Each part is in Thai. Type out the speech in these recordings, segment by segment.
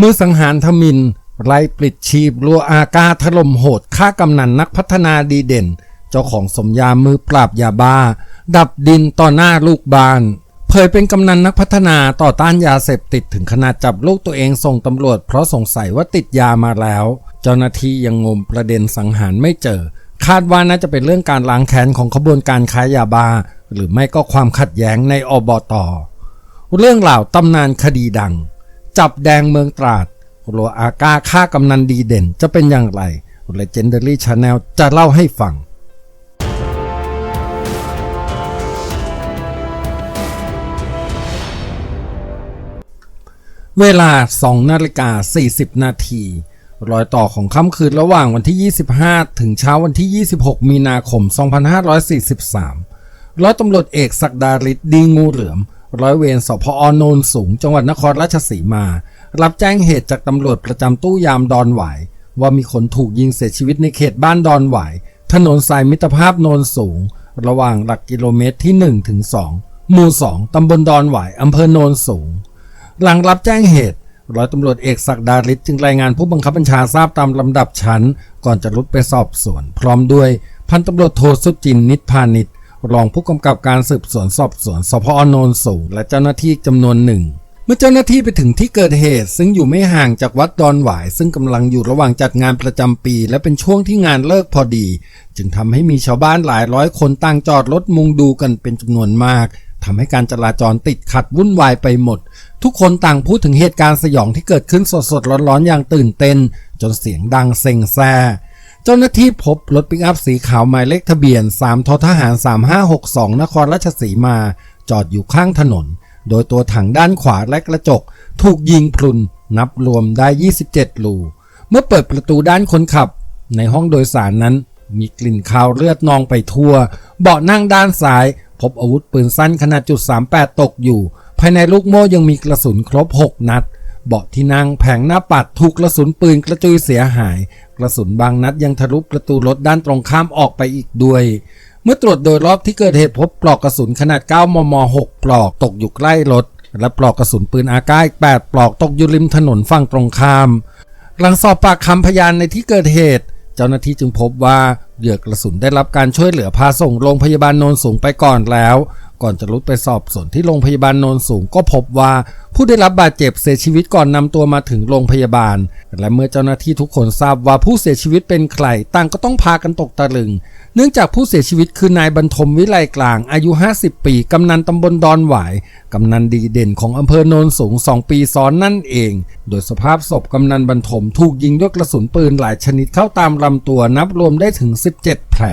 มือสังหารทมินไล่ปลิดชีพรัวอากาถล่มโหดฆ่ากำนันนักพัฒนาดีเด่น เจ้าของสมยามือปราบยาบ้า ดับดินต่อหน้าลูกบ้าน เผยเป็นกำนันนักพัฒนาต่อต้านยาเสพติดถึงขนาดจับลูกตัวเองส่งตำรวจ เพราะสงสัยว่าติดยามาแล้ว เจ้าหน้าที่ยังงมประเด็นสังหารไม่เจอ คาดว่าน่าจะเป็นเรื่องการล้างแค้นของขบวนการค้ายาบ้า หรือไม่ก็ความขัดแย้งในอบตเรื่องราวตำนานคดีดัง จับแดงเมืองตราดรัวอากาฆ่ากำนันดีเด่น จะเป็นอย่างไร Legendary Channel จะเล่าให้ฟังเวลา 2 นาฬิกา 40 นาที รอยต่อของค่ำคืนระหว่างวันที่ 25 ถึงเช้าวันที่ 26 มีนาคม 2543 ร้อยตำรวจเอกศักดาริศดีงูเหลือม ร้อยเวรสพอโนนสูง จังหวัดนครราชสีมา รับแจ้งเหตุจากตำรวจประจำตู้ยามดอนหวาย ว่ามีคนถูกยิงเสียชีวิตในเขตบ้านดอนหวาย ถนนสายมิตรภาพโนนสูง ระหว่างหลักกิโลเมตรที่1ถึง2หมู่ 2 ตำบลดอนหวายอำเภอโนนสูง หลังรับแจ้งเหตุร้อยตำรวจเอกศักดาริศจึงรายงานผู้บังคับบัญชาทราบตามลำดับชั้น ก่อนจะรุดไปสอบสวน พร้อมด้วย พันตำรวจโทสุจินนิตพาณิชย์ รองผู้กำกับการสืบสวนสอบสวนสพอนนสูงและเจ้าหน้าที่จำนวนหนึ่ง เมื่อเจ้าหน้าที่ไปถึงที่เกิดเหตุ ซึ่งอยู่ไม่ห่างจากวัดดอนหวาย ซึ่งกำลังอยู่ระหว่างจัดงานประจำปี และเป็นช่วงที่งานเลิกพอดี จึงทำให้มีชาวบ้านหลายร้อยคนต่างจอดรถมุงดูกันเป็นจำนวนมากทำให้การจราจรติดขัดวุ่นวายไปหมด ทุกคนต่างพูดถึงเหตุการณ์สยองที่เกิดขึ้นสดๆร้อนๆอย่างตื่นเต้น จนเสียงดังเซ็งแซ่ เจ้าหน้าที่พบรถปิกอัพสีขาวหมายเลขทะเบียน 3 ททหาร 3562 นครราชสีมา จอดอยู่ข้างถนน โดยตัวถังด้านขวาและกระจก ถูกยิงพลุนนับรวมได้ 27 ลูเมื่อเปิดประตูด้านคนขับ ในห้องโดยสารนั้น มีกลิ่นคาวเลือดนองไปทั่ว เบาะนั่งด้านซ้าย พบอาวุธปืนสั้นขนาดจุด38 ตกอยู่ ภายในลูกโม่ยังมีกระสุนครบ 6 นัด เบาะที่นั่งแผงหน้าปัดถูกกระสุนปืนกระจุยเสียหาย กระสุนบางนัดยังทะลุประตูรถด้านตรงข้ามออกไปอีกด้วย เมื่อตรวจโดยรอบที่เกิดเหตุพบปลอกกระสุนขนาด 9 มม 6 ปลอกตกอยู่ใกล้รถ และปลอกกระสุนปืนอากาศอีก8ปลอกตกอยู่ริมถนนฝั่งตรงข้าม หลังสอบปากคำพยานในที่เกิดเหตุ เจ้าหน้าที่จึงพบว่า เหยื่อกระสุนได้รับการช่วยเหลือพาส่งโรงพยาบาลโนนสูงไปก่อนแล้ว ก่อนจะรุดไปสอบสวนที่โรงพยาบาลโนนสูงก็พบว่า ผู้ได้รับบาดเจ็บเสียชีวิตก่อนนำตัวมาถึงโรงพยาบาล และเมื่อเจ้าหน้าที่ทุกคนทราบว่าผู้เสียชีวิตเป็นใครต่างก็ต้องพากันตกตะลึง เนื่องจากผู้เสียชีวิตคือนายบรรทมวิไลกลางอายุ 50 ปีกำนันตำบลดอนหวายกำนันดีเด่นของอำเภอโนนสูง2ปีซ้อนนั่นเอง โดยสภาพศพกำนันบรรทมถูกยิงด้วยกระสุนปืนหลายชนิดเข้าตามลำตัวนับรวมได้ถึง17แผล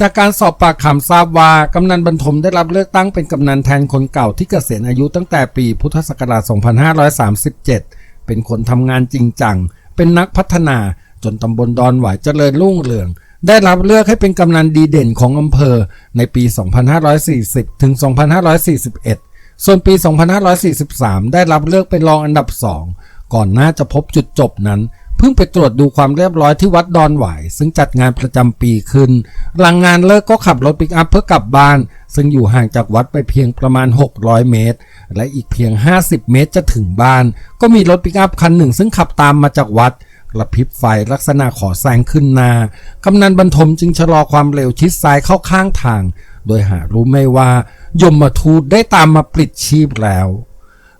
จากการสอบปากคำทราบว่ากำนันบรรทมได้รับเลือกตั้งเป็นกำนันแทนคนเก่าที่เกษียณอายุตั้งแต่ปีพุทธศักราช 2537 เป็นคนทำงานจริงจัง เป็นนักพัฒนาจนตำบลดอนหวายเจริญรุ่งเรือง ได้รับเลือกให้เป็นกำนันดีเด่นของอำเภอในปี 2540 ถึง 2541 ส่วนปี 2543 ได้รับเลือกเป็นรองอันดับ2ก่อนหน้าจะพบจุดจบนั้น เพิ่งไปตรวจดูความเรียบร้อยที่วัดดอนหวายซึ่งจัดงานประจำปีขึ้น หลังงานเลิกก็ขับรถปิกอัพเพื่อกลับบ้าน ซึ่งอยู่ห่างจากวัดไปเพียงประมาณ 600 เมตร และอีกเพียง 50 เมตรจะถึงบ้าน ก็มีรถปิกอัพคันหนึ่ง ซึ่งขับตามมาจากวัดกระพริบไฟลักษณะขอแซงขึ้นนากำนันบรรทมจึงชะลอความเร็วชิดซ้ายเข้าข้างทาง โดยหารู้ไม่ว่ายมมาทูตได้ตามมาปลิดชีพแล้ว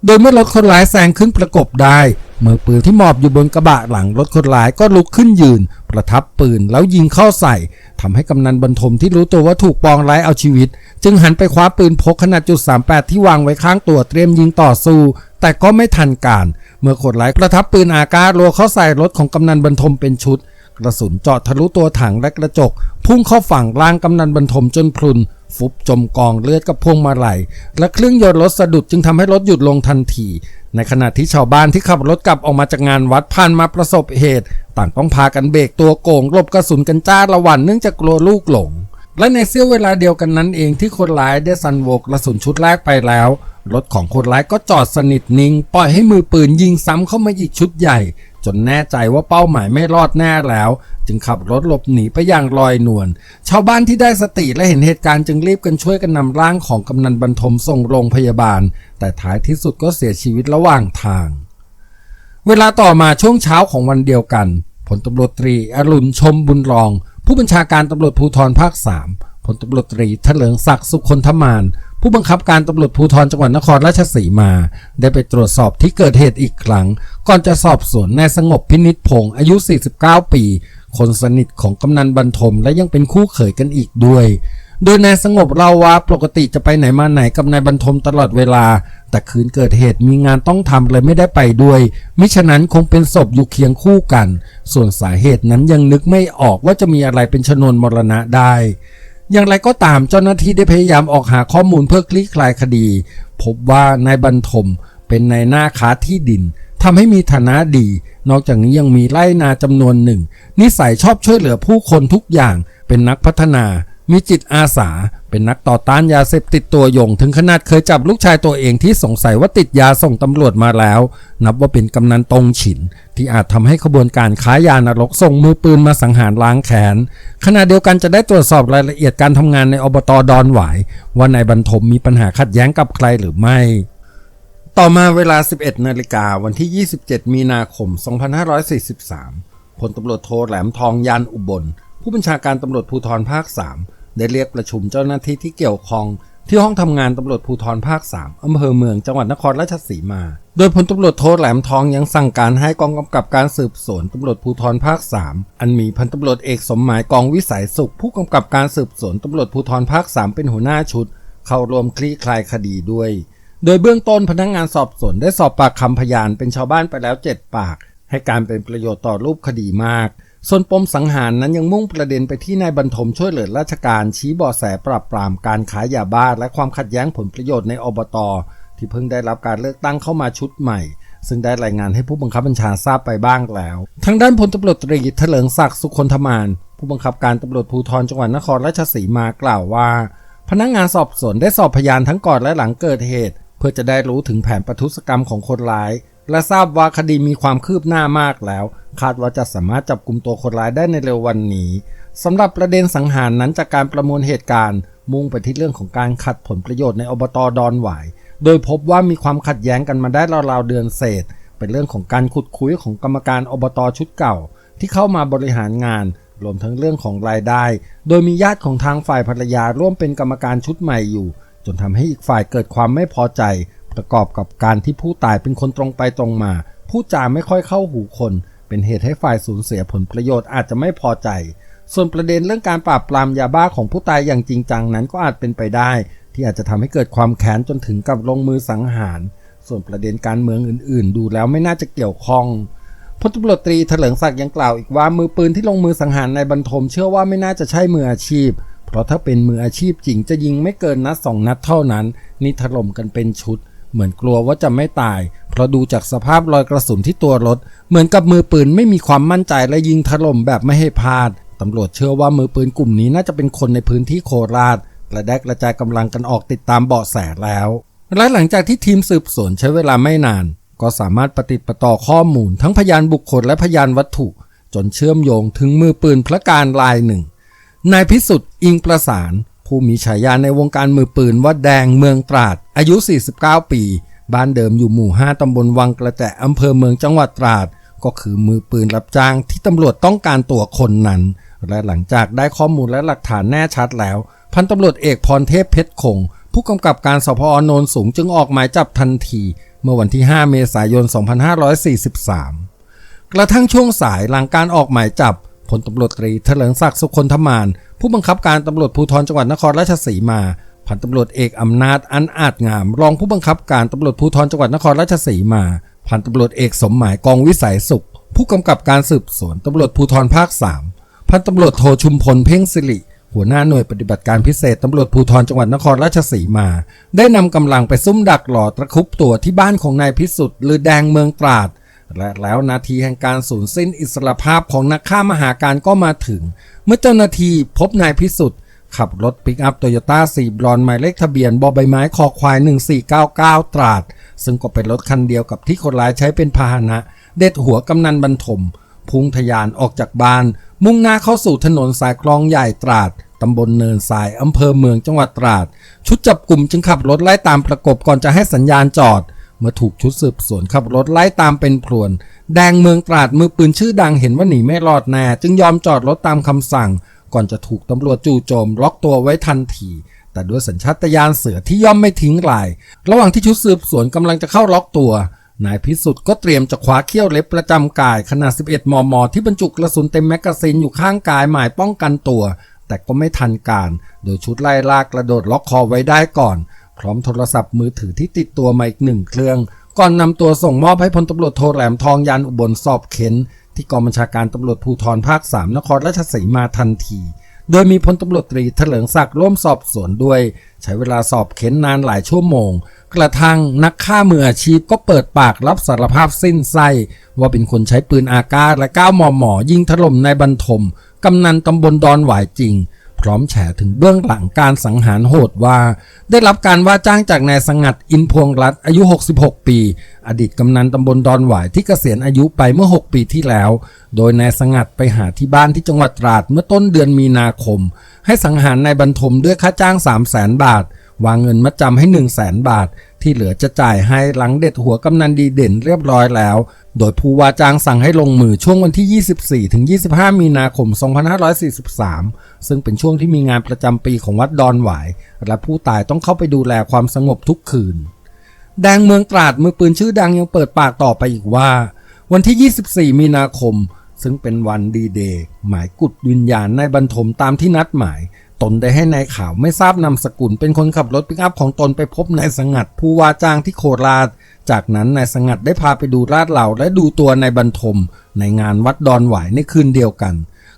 โดยเมื่อรถคนร้ายแซงขึ้นประกบได้ มือปืนที่มอบอยู่บนกระบะหลังรถคนร้ายก็ลุกขึ้นยืน ประทับปืนแล้วยิงเข้าใส่ทำให้กำนันบรรทมที่รู้ตัวว่าถูกปองร้ายเอาชีวิต จึงหันไปคว้าปืนพกขนาดจุด38 ที่วางไว้ข้างตัวเตรียมยิงต่อสู้ แต่ก็ไม่ทันการ เมื่อคนร้ายประทับปืนอากาศรัวเข้าใส่รถของกำนันบรรทมเป็นชุดกระสุนเจาะทะลุตัวถังและกระจก พุ่งเข้าฝั่งล่างกำนันบรรทมจนพลุน ฟุบจมกองเลือดกับพวงมาลัย และเครื่องยนต์รถสะดุดจึงทำให้รถหยุดลงทันที ในขณะที่ชาวบ้านที่ขับรถกลับออกมาจากงานวัดผ่านมาประสบเหตุ ต่างต้องพากันเบรกตัวโก่งหลบกระสุนกันจ้าละวันเนื่องจากกลัวลูกหลง และในเสี้ยวเวลาเดียวกันนั้นเองที่คนร้ายได้ซันโวกกระสุนชุดแรกไปแล้วรถของคนร้ายก็จอดสนิทนิ่ง ปล่อยให้มือปืนยิงซ้ำเข้ามาอีกชุดใหญ่ จนแน่ใจว่าเป้าหมายไม่รอดแน่แล้ว จึงขับรถหลบหนีไปอย่างลอยนวลชาวบ้านที่ได้สติและเห็นเหตุการณ์จึงรีบกันช่วยกันนำร่างของกำนันบรรทมส่งโรงพยาบาล แต่ท้ายที่สุดก็เสียชีวิตระหว่างทาง เวลาต่อมาช่วงเช้าของวันเดียวกันพลตำรวจตรีอรุณชมบุญรอง ผู้บัญชาการตำรวจภูธรภาคสาม ลตำรวจตรีเลิงศักดิ์สุคนธมาน ผู้บังคับการตำรวจภูธรจังหวัดนครราชสีมา ได้ไปตรวจสอบที่เกิดเหตุอีกครั้ง ก่อนจะสอบสวนนายสงบพินิษพงศ์อายุ 49 ปี คนสนิทของกำนันบรรทมและยังเป็นคู่เขยกันอีกด้วย โดยนายสงบเล่าว่าปกติจะไปไหนมาไหนกับนายบรรทมตลอดเวลา แต่คืนเกิดเหตุมีงานต้องทำเลยไม่ได้ไปด้วย มิฉะนั้นคงเป็นศพอยู่เคียงคู่กัน ส่วนสาเหตุนั้นยังนึกไม่ออกว่าจะมีอะไรเป็นชนวนมรณะได้ อย่างไรก็ตามเจ้าหน้าที่ได้พยายามออกหาข้อมูลเพื่อคลี่คลายคดี พบว่านายบรรทมเป็นนายหน้าค้าที่ดินทำให้มีฐานะดี นอกจากนี้ยังมีไร่นาจำนวนหนึ่ง นิสัยชอบช่วยเหลือผู้คนทุกอย่าง เป็นนักพัฒนา มีจิตอาสา เป็นนักต่อต้านยาเสพติดตัวยง ถึงขนาดเคยจับลูกชายตัวเองที่สงสัยว่าติดยาส่งตำรวจมาแล้ว นับว่าเป็นกำนันตรงฉิน ที่อาจทำให้ขบวนการค้ายานรกส่งมือปืนมาสังหารล้างแค้นขณะเดียวกันจะได้ตรวจสอบรายละเอียดการทำงานในอบตดอนหวายว่านายบรรทมมีปัญหาขัดแย้งกับใครหรือไม่ต่อมาเวลา 11 นาฬิกาวันที่ 27 มีนาคม 2543 พลตำรวจโทแหลมทองยานอุบล ผู้บัญชาการตำรวจภูธรภาค 3 ได้เรียกประชุมเจ้าหน้าที่ที่เกี่ยวข้องที่ห้องทำงานตำรวจภูธรภาค 3อำเภอเมืองจังหวัดนครราชสีมา โดยพลตำรวจโทแหลมทองยังสั่งการให้กองกำกับการสืบสวนตำรวจภูธรภาค 3 อันมีพันตำรวจเอกสมหมายกองวิสัยสุข ผู้กำกับการสืบสวนตำรวจภูธรภาค 3 เป็นหัวหน้าชุด เข้าร่วมคลี่คลายคดีด้วย โดยเบื้องต้นพนักงงานสอบสวนได้สอบปากคำพยานเป็นชาวบ้านไปแล้ว 7 ปาก ให้การเป็นประโยชน์ต่อรูปคดีมาก ส่วนปมสังหารนั้นยังมุ่งประเด็นไปที่นายบรรทมช่วยเหลือราชการชี้บาะแสปราบปรามการขายยาบ้าและความขัดแย้งผลประโยชน์ในอบต ที่เพิ่งได้รับการเลือกตั้งเข้ามาชุดใหม่ ซึ่งได้รายงานให้ผู้บังคับบัญชาทราบไปบ้างแล้ว ทางด้านพลตำรวจตรีเถลิงศักดิ์สุคนธมาน ผู้บังคับการตำรวจภูธรจังหวัดนครราชสีมากล่าวว่า พนักงานสอบสวนได้สอบพยานทั้งก่อนและหลังเกิดเหตุ เพื่อจะได้รู้ถึงแผนประทุษกรรมของคนร้าย และทราบว่าคดีมีความคืบหน้ามากแล้ว คาดว่าจะสามารถจับกลุ่มตัวคนร้ายได้ในเร็ววันนี้สำหรับประเด็นสังหารนั้นจากการประมวลเหตุการณ์ มุ่งไปที่เรื่องของการขัดผลประโยชน์ในอบตดอนหวาย โดยพบว่ามีความขัดแย้งกันมาได้ราวๆเดือนเศษ เป็นเรื่องของการขุดคุยของกรรมการอบตชุดเก่า ที่เข้ามาบริหารงานรวมทั้งเรื่องของรายได้ โดยมีญาติของทางฝ่ายภรรยาร่วมเป็นกรรมการชุดใหม่อยู่ จนทำให้อีกฝ่ายเกิดความไม่พอใจ ประกอบกับการที่ผู้ตายเป็นคนตรงไปตรงมาพูดจาไม่ค่อยเข้าหูคน เป็นเหตุให้ฝ่ายสูญเสียผลประโยชน์อาจจะไม่พอใจ ส่วนประเด็นเรื่องการปราบปรามยาบ้าของผู้ตายอย่างจริงจังนั้นก็อาจเป็นไปได้ ที่อาจจะทำให้เกิดความแค้นจนถึงกับลงมือสังหาร ส่วนประเด็นการเมืองอื่น ๆ ดูแล้วไม่น่าจะเกี่ยวข้องพลตำรวจตรีเถลิงศักดิ์ยังกล่าวอีกว่ามือปืนที่ลงมือสังหารในบรรทมเชื่อว่าไม่น่าจะใช่มืออาชีพ เพราะถ้าเป็นมืออาชีพจริงจะยิงไม่เกินนัดสองนัดเท่านั้น นี่ถล่มกันเป็นชุด เหมือนกลัวว่าจะไม่ตาย เพราะดูจากสภาพรอยกระสุนที่ตัวรถ เหมือนกับมือปืนไม่มีความมั่นใจและยิงถล่มแบบไม่ให้พลาดตำรวจเชื่อว่ามือปืนกลุ่มนี้น่าจะเป็นคนในพื้นที่โคราชและได้กระจายกำลังกันออกติดตามเบาะแสแล้ว และหลังจากที่ทีมสืบสวนใช้เวลาไม่นาน ก็สามารถปฏิดประต่อข้อมูล ทั้งพยานบุคคลและพยานวัตถุ จนเชื่อมโยงถึงมือปืนพระการลายหนึ่งนายพิสุทธิ์อิงประสาน ผู้มีฉายาในวงการมือปืนว่าแดงเมืองตราด อายุ 49 ปี บ้านเดิมอยู่หมู่ 5 ตำบลวังกระแจอำเภอเมืองจังหวัดตราด ก็คือมือปืนรับจ้างที่ตำรวจต้องการตัวคนนั้น และหลังจากได้ข้อมูลและหลักฐานแน่ชัดแล้ว พันตำรวจเอกพรเทพเพชรคง ผู้กำกับการสพอโนนสูงจึงออกหมายจับทันที เมื่อวันที่ 5 เมษายน 2543 กระทั่งช่วงสายหลังการออกหมายจับ พลตำรวจตรีเถลิงศักดิ์สุคนธมาน ผู้บังคับการตำรวจภูธรจังหวัดนครราชสีมา พันตำรวจเอกอำนาจอันอาจงาม รองผู้บังคับการตำรวจภูธรจังหวัดนครราชสีมา พันตำรวจเอกสมหมายกองวิสัยสุข ผู้กำกับการสืบสวนตำรวจภูธรภาค 3 พันตำรวจโทชุมพลเพ่งสิริหัวหน้าหน่วยปฏิบัติการพิเศษตำรวจภูธรจังหวัดนครราชสีมา ได้นำกำลังไปซุ่มดักหลอตะคุบตัวที่บ้านของนายพิสุทธิ์หรือแดงเมืองตราด และแล้วนาทีแห่งการสูญสิ้นอิสรภาพของนักฆ่ามหาการก็มาถึง เมื่อเจ้าหน้าที่พบนายพิสุทธิ์ขับรถปิกอัพโตโยต้าสีบรอนหมายเลขทะเบียนบอใบไม้คอควาย 1499 ตราด ซึ่งก็เป็นรถคันเดียวกับที่คนร้ายใช้เป็นพาหนะ เด็ดหัวกำนันบรรทม พุ่งทะยานออกจากบ้าน มุ่งหน้าเข้าสู่ถนนสายคลองใหญ่ตราดตำบลเนินทรายอำเภอเมืองจังหวัดตราด ชุดจับกลุ่มจึงขับรถไล่ตามประกบก่อนจะให้สัญญาณจอด เมื่อถูกชุดสืบสวนขับรถไล่ตามเป็นพรวน แดงเมืองตราดมือปืนชื่อดังเห็นว่าหนีไม่รอดแน่จึงยอมจอดรถตามคำสั่ง ก่อนจะถูกตำรวจจู่โจม ล็อกตัวไว้ทันทีแต่ด้วยสัญชาตญาณเสือที่ย่อมไม่ทิ้งลาย ระหว่างที่ชุดสืบสวนกำลังจะเข้าล็อกตัวนายพิสุทธิ์ก็เตรียมจะคว้าเขี้ยวเล็บประจำกายขนาด 11 มม ที่บรรจุกระสุนเต็มแมกกาซีนอยู่ข้างกายหมายป้องกันตัว แต่ก็ไม่ทันการ โดยชุดไล่ลากกระโดดล็อกคอไว้ได้ก่อน พร้อมโทรศัพท์มือถือที่ติดตัวมาอีกหนึ่งเครื่อง ก่อนนำตัวส่งมอบให้พลตำรวจโทแหลมทองยานอุบลสอบเค้นที่กองบัญชาการตำรวจภูธรภาค 3 นครราชสีมาทันที โดยมีพลตำรวจตรีเถลิงศักดิ์ร่วมสอบสวนด้วย ใช้เวลาสอบเค้นนานหลายชั่วโมง กระทั่งนักฆ่ามืออาชีพก็เปิดปากรับสารภาพสิ้นไส้ว่าเป็นคนใช้ปืนอากาศและ9มมอยิงถล่มในบรรทมกำนันตำบลดอนหวายจริง พร้อมแฉถึงเบื้องหลังการสังหารโหดว่า ได้รับการว่าจ้างจากนายสงัดอินพวงรัตอายุ 66 ปี อดีตกำนันตำบลดอนหวายที่เกษียณอายุไปเมื่อ 6 ปีที่แล้ว โดยนายสงัดไปหาที่บ้านที่จังหวัดตราดเมื่อต้นเดือนมีนาคม ให้สังหารนายบรรทมด้วยค่าจ้าง 3 0 0แสนบาท วางเงินมัดจำให้ 1 0 0 0 0แสนบาท ที่เหลือจะจ่ายให้หลังเด็ดหัวกำนันดีเด่นเรียบร้อยแล้ว โดยผู้ว่าจ้างสั่งให้ลงมือช่วงวันที่ 24 ถึง 25 มีนาคม 2543 ซึ่งเป็นช่วงที่มีงานประจำปีของวัดดอนหวาย และผู้ตายต้องเข้าไปดูแลความสงบทุกคืน แดงเมืองตราดมือปืนชื่อดังยังเปิดปากต่อไปอีกว่า วันที่ 24 มีนาคมซึ่งเป็นวันดีเดย์หมายกุดวิญญาณในบรรทมตามที่นัดหมาย ตนได้ให้นายข่าวไม่ทราบนามสกุลเป็นคนขับรถปิกอัพของตนไปพบนายสงัดผู้ว่าจ้างที่โคราช จากนั้นนายสงัดได้พาไปดูลาดเหล่าและดูตัวนายบรรทม ในงานวัดดอนหวายในคืนเดียวกัน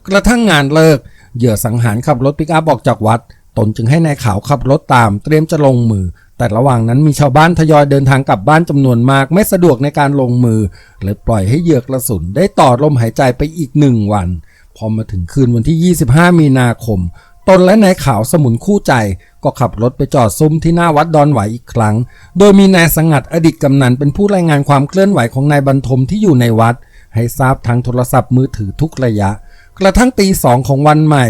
กระทั่งงานเลิก เหยื่อสังหารขับรถปิกอัพออกจากวัด ตนจึงให้นายขาวขับรถตามเตรียมจะลงมือ แต่ระหว่างนั้นมีชาวบ้านทยอยเดินทางกลับบ้านจำนวนมาก ไม่สะดวกในการลงมือเลยปล่อยให้เหยื่อกระสุนได้ต่อลมหายใจไปอีกหนึ่งวันพอมาถึงคืนวันที่ 25 มีนาคม ตนและนายขาวสมุนคู่ใจ ก็ขับรถไปจอดซุ้มที่หน้าวัดดอนไหวอีกครั้ง โดยมีนายสังัดอดีตกำนันเป็นผู้รายงานความเคลื่อนไหวของนายบรรทมที่อยู่ในวัด ให้ทราบทางโทรศัพท์มือถือทุกระยะ กระทั่งตีสองของวันใหม่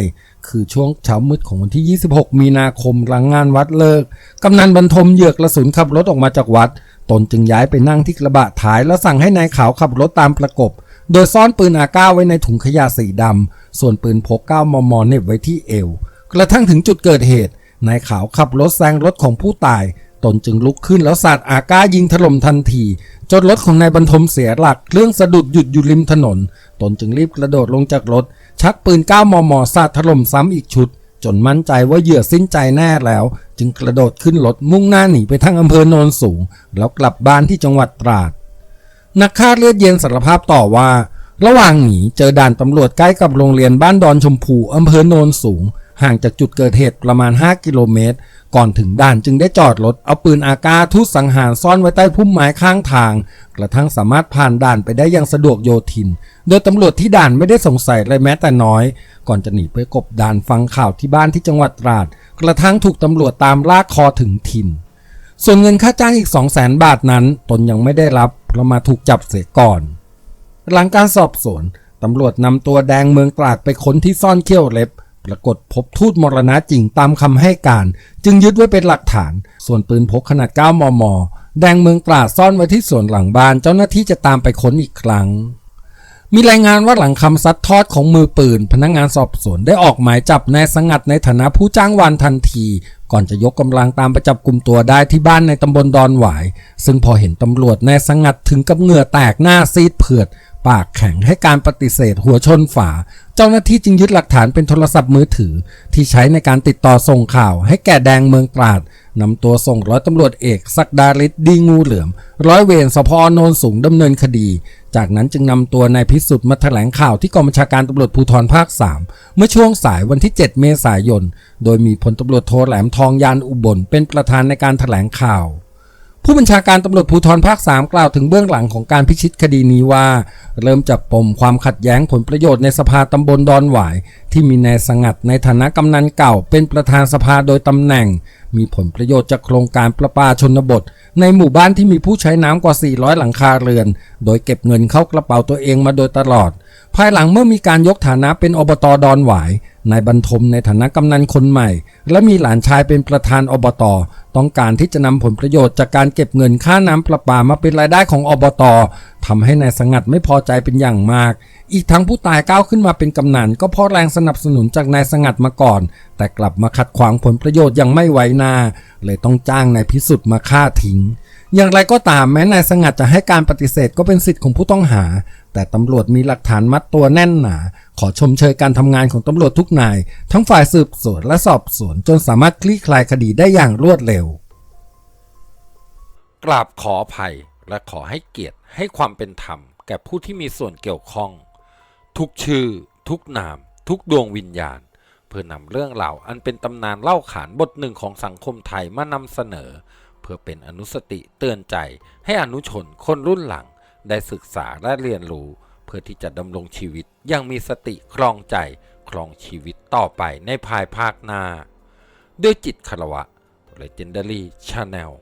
คือช่วงเช้ามืดของวันที่ 26 มีนาคมหลังงานวัดเลิกกำนันบรรทมเหยือกกระสุนขับรถออกมาจากวัด ตนจึงย้ายไปนั่งที่กระบะท้ายแล้วสั่งให้นายขาวขับรถตามประกบ โดยซ่อนปืนอาก้าไว้ในถุงขยะสีดำ ส่วนปืนพก 9 มมเน็บไว้ที่เอว กระทั่งถึงจุดเกิดเหตุ นายขาวขับรถแซงรถของผู้ตาย ตนจึงลุกขึ้นแล้วสาดอาก้ายิงถล่มทันที จนรถของนายบรรทมเสียหลัก เครื่องสะดุดหยุดอยู่ริมถนน ตนจึงรีบกระโดดลงจากรถ ชักปืน 9 มมสาดถล่มซ้ำอีกชุด จนมั่นใจว่าเหยื่อสิ้นใจแน่แล้ว จึงกระโดดขึ้นรถมุ่งหน้าหนีไปทางอำเภอโนนสูง แล้วกลับบ้านที่จังหวัดตราด นักฆ่าเลือดเย็นสารภาพต่อว่า ระหว่างหนีเจอด่านตำรวจใกล้กับโรงเรียนบ้านดอนชมพูอำเภอโนนสูง ห่างจากจุดเกิดเหตุประมาณ 5 กิโลเมตร ก่อนถึงด่านจึงได้จอดรถ เอาปืนอากาทุสสังหารซ่อนไว้ใต้พุ่มไม้ข้างทาง กระทั่งสามารถผ่านด่านไปได้อย่างสะดวกโยทิน โดยตำรวจที่ด่านไม่ได้สงสัยเลยแม้แต่น้อย ก่อนจะหนีไปกบด่านฟังข่าวที่บ้านที่จังหวัดตราด กระทั่งถูกตำรวจตามลากคอถึงถิ่นส่วนเงินค่าจ้างอีก 2 0 0 0 0 0บาทนั้น ตนยังไม่ได้รับ เรามาถูกจับเสียก่อน หลังการสอบสวนตำรวจนำตัวแดงเมืองตราดไปค้นที่ซ่อนเขี้ยวเล็บ ปรากฏพบทูตมรณะจริงตามคำให้การ จึงยึดไว้เป็นหลักฐาน ส่วนปืนพกขนาด 9 มม แดงเมืองตราดซ่อนไว้ที่ส่วนหลังบ้าน เจ้าหน้าที่จะตามไปค้นอีกครั้ง มีรายงานว่าหลังคำซัดทอดของมือปืน พนักงานสอบสวนได้ออกหมายจับนายสงัดในฐานะผู้จ้างวานทันที ก่อนจะยกกำลังตามไปจับกลุ่มตัวได้ที่บ้านในตำบลดอนหวาย ซึ่งพอเห็นตำรวจนายสงัดถึงกับเหงื่อแตกหน้าซีดเผือด ปากแข็งให้การปฏิเสธหัวชนฝา เจ้าหน้าที่จึงยึดหลักฐานเป็นโทรศัพท์มือถือ ที่ใช้ในการติดต่อส่งข่าว ให้แก่แดงเมืองตราดนำตัวส่งร้อยตำรวจเอกศักดาฤทธิ์ดีงูเหลือม ร้อยเวรสพโนนสูงดำเนินคดี จากนั้นจึงนำตัวนายพิสุทธิ์มาแถลงข่าวที่กองบัญชาการตำรวจภูธรภาค 3 เมื่อช่วงสายวันที่ 7 เมษายน โดยมีพลตำรวจโทแหลมทองยานอุบลเป็นประธานในการแถลงข่าว ผู้บัญชาการตำรวจภูธรภาค 3 กล่าวถึงเบื้องหลังของการพิชิตคดีนี้ว่า เริ่มจากปมความขัดแย้งผลประโยชน์ในสภาตำบลดอนหวาย ที่มีนายสงัดในฐานะกำนันเก่า เป็นประธานสภาโดยตำแหน่ง มีผลประโยชน์จากโครงการประปาชนบท ในหมู่บ้านที่มีผู้ใช้น้ำกว่า 400 หลังคาเรือน โดยเก็บเงินเข้ากระเป๋าตัวเองมาโดยตลอด ภายหลังเมื่อมีการยกฐานะเป็นอบตดอนหวาย นายบรรทมในฐานะกำนันคนใหม่ และมีหลานชายเป็นประธานอบตต้องการที่จะนำผลประโยชน์จากการเก็บเงินค่าน้ำประปามาเป็นรายได้ของอบตทำให้นายสงัดไม่พอใจเป็นอย่างมาก อีกทั้งผู้ตายก้าวขึ้นมาเป็นกำนันก็เพราะแรงสนับสนุนจากนายสงัดมาก่อน แต่กลับมาขัดขวางผลประโยชน์อย่างไม่ไหวนา เลยต้องจ้างนายพิสุทธิ์มาฆ่าทิ้งอย่างไรก็ตามแม้นายสงัดจะให้การปฏิเสธก็เป็นสิทธิ์ของผู้ต้องหา แต่ตำรวจมีหลักฐานมัดตัวแน่นหนา ขอชมเชยการทำงานของตำรวจทุกนาย ทั้งฝ่ายสืบสวนและสอบสวนจนสามารถคลี่คลายคดีได้อย่างรวดเร็ว กราบขออภัยและขอให้เกียรติให้ความเป็นธรรม แก่ผู้ที่มีส่วนเกี่ยวข้อง ทุกชื่อ ทุกนาม ทุกดวงวิญญาณ เพื่อนำเรื่องราวอันเป็นตำนานเล่าขานบทหนึ่งของสังคมไทยมานำเสนอ เพื่อเป็นอนุสติเตือนใจให้อนุชนคนรุ่นหลัง ได้ศึกษาและเรียนรู้ เพื่อที่จะดำรงชีวิตอยังมีสติครองใจครองชีวิตต่อไปในภายภาคหน้า ด้วยจิตคารวะ Legendary Channel